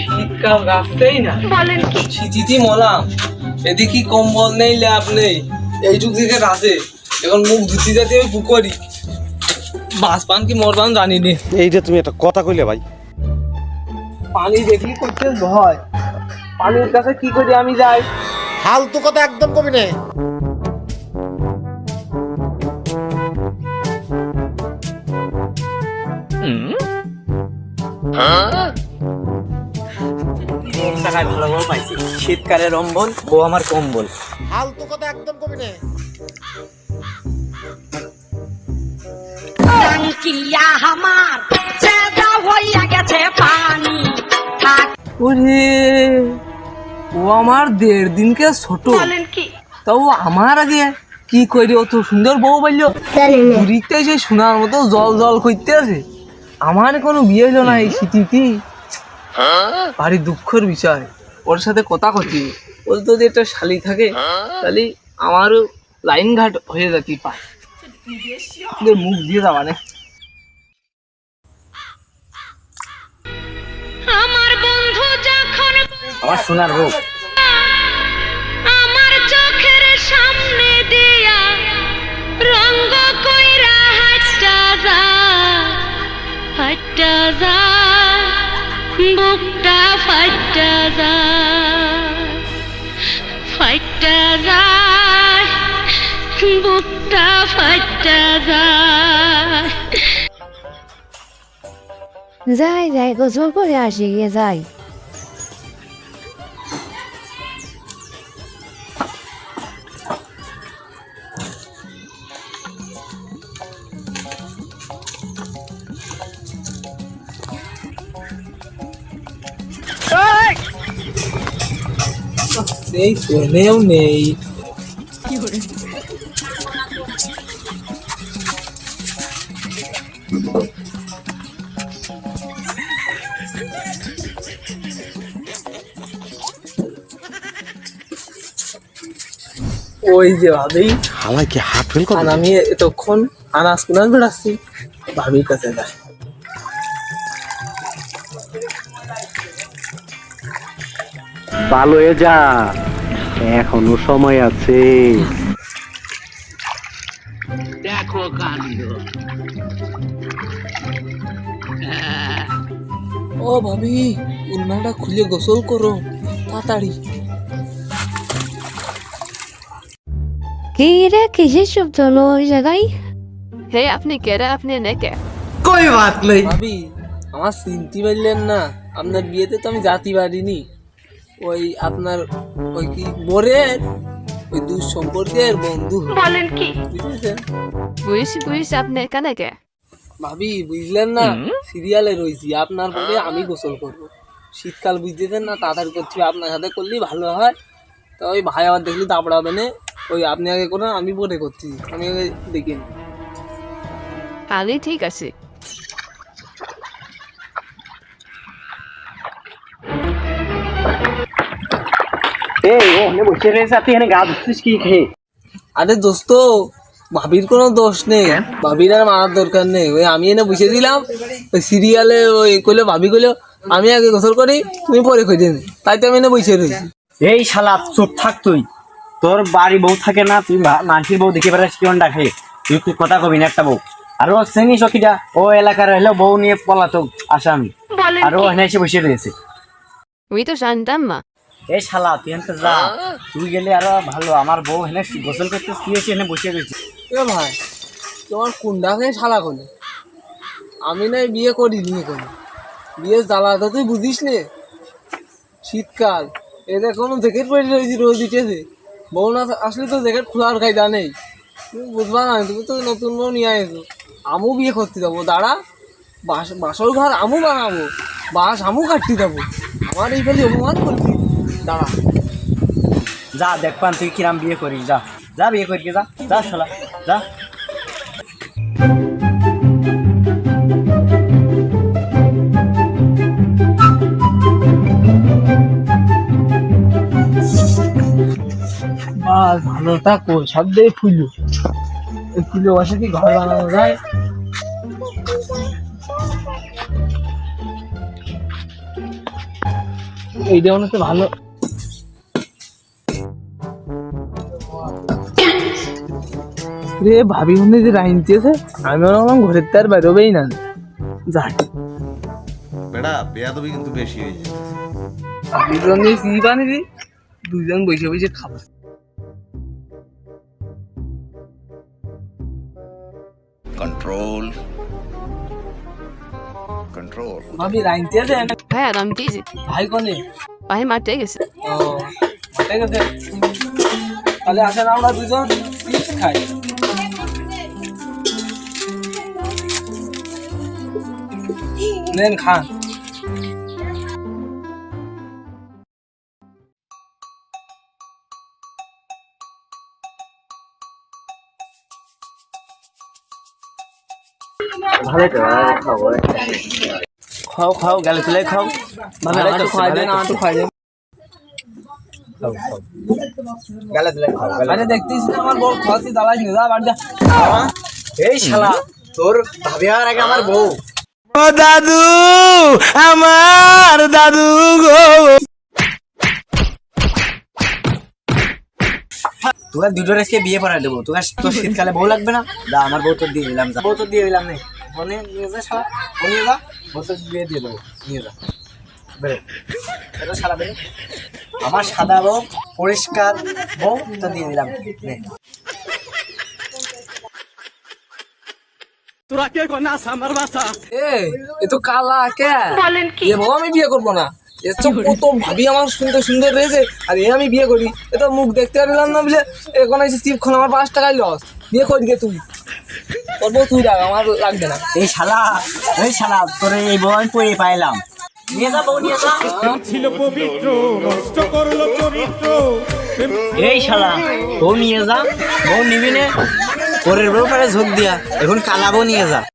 শীতকাল রাখতেই না। বলেন কি? শীতিতি মলাম। এদিকে কম্বল নেই ল্যাব নেই। এইটুক দিকে রাতে। এখন মুখ ধুতি যাতে আমি পুকুরি বাস পান কি মরবান জানি নে। এইটা তুমি একটা কথা কইলে ভাই। পানি দেখলি করতে ভয় পানির কাছে কি করি আমি যাই? ফালতু কথা একদম কবি নে। পাইছি শীতকালে রম্বল বউ আমার কম্বল। ফালতু কথা একদম কবি নে টাঙ্কিয়া আমার হইয়া গেছে পানি। ওরে ও আমার দেড় দিনকে ছোট। তাও আমার আগে কি করি অত সুন্দর বউ বলল পুরীতে সে সোনার মতো জল জল করতে আছে আমার কোনো বিয়ে হলো না এই স্মৃতিটি ভারী দুঃখের বিষয়। ওর সাথে কথা কতি ওর যদি একটা শালি থাকে তাহলে আমারও লাইন ঘাট হয়ে যেতে পারে ওদের মুখ দিয়ে যাওয়া না। আমার সোনার বউ আমার চোখের সামনে দিয়া রঙ্গ কইরা হাইটা যায় হাইটা যায় বুকটা ফাইটা যায় ফাইটা যায় বুকটা ফাইটা যায় যাই যাই গোসল করে আসি, গিয়ে যাই। এই ট্রেনেও নেই ওই যে ভাবি। হালাই কি হাত ফেল আর আমি এতক্ষণ আনাজ কুনাজ বেড়াচ্ছি। ভাবির কাছে যাই ভালো হয়ে যা। এখনও সময় আছে। ও ভাবি উন্নাটা খুলে গোসল করো তাড়াতাড়ি। কি রে কিসের শব্দ হলো ওই জায়গায়? হে আপনি কে রে? আপনি নেকে কই বাত নেই ভাবি আমার চিনতে পারলেন না। আপনার বিয়েতে তো আমি জাতি পারিনি ওই আপনার ওই কি মোরের? ওই দূর সম্পর্কের বন্ধু। বলেন কি? বুঝেছেন? বুঝছি বুঝছি আপনি কেনে কে? ভাবি বুঝলেন না? সিরিয়ালে রয়েছি আপনার পরে আমি গোসল করব। শীতকাল বুঝতেছেন না তাড়াতাড়ি করছি আপনার সাথে করলেই ভালো হয়। তো ওই ভাই আবার দেখলি তাপড়াবে না। ওই আপনি আগে করেন আমি পরে করছি। আমি আগে দেখিনি। তাহলে ঠিক আছে। এই ও নে বসে রয়েছে তুই এখানে গা ধুচ্ছিস কি খেয়ে আরে দোস্ত ভাবির কোনো দোষ নেই। ভাবির আর মারার দরকার নেই। ওই আমি এনে বসে দিলাম ওই সিরিয়ালে ওই কইলে ভাবি কইলো আমি আগে গোসল করি তুমি পরে খুঁজে নি। তাই তো আমি এনে বসে রয়েছি এই শালা চুপ থাক তুই। তোর বাড়ি বউ থাকে না তুই মানসির বউ দেখে বেড়াস কেমন ডাকে তুই তুই কথা কবি না একটা বউ? আর ও শ্রেণি সখীটা ও এলাকার হলো বউ নিয়ে পলাতক আসামি। আর ও এখানে এসে বসে রয়েছে। ওই তো জানতাম না এই শালা তুই যা। তুই গেলে আরও ভালো। আমার বউ এখানে গোসল করতে কি হয়েছে এখানে বসে রয়েছে। এ ভাই তোমার কুন্ডাকে শালা কোনে? আমি নাই বিয়ে করি বিয়ে করি। বিয়ে জ্বালা তো তুই বুঝিস নে। শীতকাল এদের কোনো জ্যাকেট পরে রয়েছি রোজ দিতেছে বউ না আসলে তো জ্যাকেট খোলার কায়দা নেই। তুমি বুঝবা না তুমি তো নতুন বউ নিয়ে আসো আমু বিয়ে করতে যাব দাঁড়া। বাস বাসর ঘর আমু বানাবো বাস আমু কাটতে যাব। আমার এই খালি অপমান করবি। দাঁড়া। যা, দেখ পান, তুই কিরাম বিয়ে করিস, যা। যা, বিয়ে করি যা। যা, শালা, যা। আর ভালো থাকো সব দিয়ে ফুলো এই ফুলো বসে কি ঘর বানানো যায়? এই দেওয়ানো তো ভালো রে ভাবি মনে যে রাইনতেছে আমি মনে হলাম ঘরের তার বেরোবেই না। যাই বেড়া বেয়াদবি কিন্তু বেশি হয়ে যায়। দুজন দিয়ে চি বানি দি দুজন বসে বসে খাব। কন্ট্রোল কন্ট্রোল ভাবি রাইনতেছে ভাই আরাম দিয়েছি। ভাই কনে? ভাই মাঠে গেছে। ও ঠিক আছে তাহলে আসেন আমরা দুজন খাই। নেন খান ভালো তো খাব খাও খাও গেলে তুলে খাও। মানে ভালোই আটু তো, খাই ভালোই দেন তো। আটু খাই দেন গেলে তুলে খাও গেলে আরে দেখতিস না আমার বউ খাওয়াচ্ছি জ্বালাস নি যা বাড়ি যা এই শালা তোর ভাবি আর আগে আমার বউ তোরা দুটো রেসকে বিয়ে করাই দেবো? তোরা তোর শীতকালে বউ লাগবে না? দা, আমার বউ তোর দিয়ে দিলাম। বউ তোর দিয়ে দিলাম নে। ফোনে নিয়ে যা শালা। ও নিয়ে যা। বউ তোর বিয়ে দিয়ে দেবো। নিয়ে যা। বেরো। বেরো শালা বেরো। আমার সাদা বউ, পরিষ্কার বউ তো দিয়ে দিলাম। নে। এ এ তো কালা কে? বলেন কি? এ বাবা আমি বিয়ে করব না। এ তো কত ভাবি আমার সুন্দর সুন্দর রয়েছে আর এ আমি বিয়ে করি। এ তো মুখ দেখতে পারলাম না বলে এখন এসে চিপ খন আমার পাঁচ টাকায় লস। বিয়ে করি গে তুই। তোর বউ তুই রাখ আমার লাগবে না। এই শালা এই শালা তোর এই আমি পরে পাইলাম। নিয়ে যা বউ নিয়ে যা। এই শালা বউ নিয়ে যা বউ নিবি নে। পরের বউ পারে ঝোঁক দিয়া এখন কালাবো নিয়ে যা।